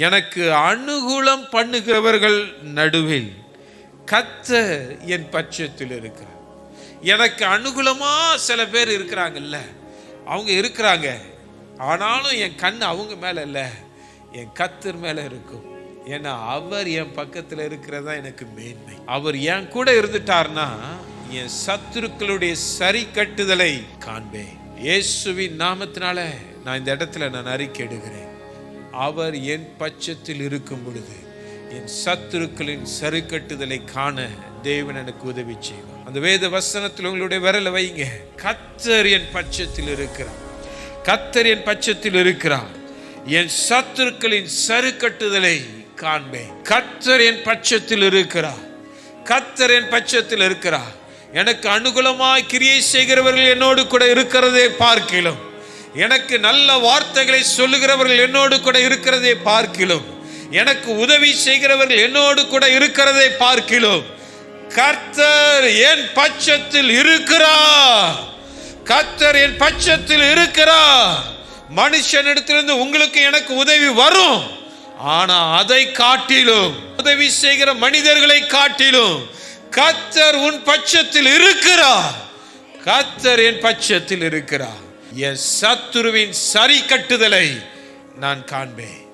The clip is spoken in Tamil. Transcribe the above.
எனக்கு அனுகூலம் பண்ணுகிறவர்கள் நடுவில் கத்தர் என் பட்சத்தில் இருக்கிறார். எனக்கு அனுகூலமாக சில பேர் இருக்கிறாங்கல்ல. அவங்க இருக்கிறாங்க. ஆனாலும் என் கண் அவங்க மேலே இல்லை. என் கத்தர் மேலே இருக்கும். ஏன்னா அவர் என் பக்கத்தில் இருக்கிறதா எனக்கு மேன்மை. அவர் என் கூட இருந்துட்டார்னா என் சத்துருக்களுடைய சரி கட்டுதலை காண்பேன். இயேசுவின் நாமத்தினால நான் இந்த இடத்துல நான் அறிக்கையிடுகிறேன் அவர் என் பட்சத்தில் இருக்கும் பொழுது என் சத்துருக்களின் சருக்கட்டுதலை காண தேவன் எனக்கு உதவி செய்வார். அந்த வேத வசனத்தில் உங்களுடைய விரல வைங்க. கத்தர் என் பட்சத்தில் இருக்கிறார். கத்தர் என் பட்சத்தில் இருக்கிறார். என் சத்துருக்களின் சருக்கட்டுதலை காண்பேன். கத்தர் என் பட்சத்தில் இருக்கிறார். கத்தர் என் பட்சத்தில் இருக்கிறார். எனக்கு அனுகூலமாய் கிரியை செய்கிறவர்கள் என்னோடு கூட இருக்கிறதே பார்க்கலாம். எனக்கு நல்ல வார்த்தைகளை சொல்லுகிறவர்கள் என்னோடு கூட இருக்கிறதை பார்க்கிலும். எனக்கு உதவி செய்கிறவர்கள் என்னோடு கூட இருக்கிறதை பார்க்கிலும். கர்த்தர் என் பட்சத்தில் இருக்கிறார். கர்த்தர் என் பட்சத்தில் இருக்கிறார். மனுஷனிடத்திலிருந்து உங்களுக்கு எனக்கு உதவி வரும். ஆனா அதை காட்டிலும் உதவி செய்கிற மனிதர்களை காட்டிலும் கத்தர் உன் பட்சத்தில் இருக்கிறார். கத்தர் என் பட்சத்தில் இருக்கிறார். என் சத்துருவின் சரி கட்டுதலை நான் காண்பேன்.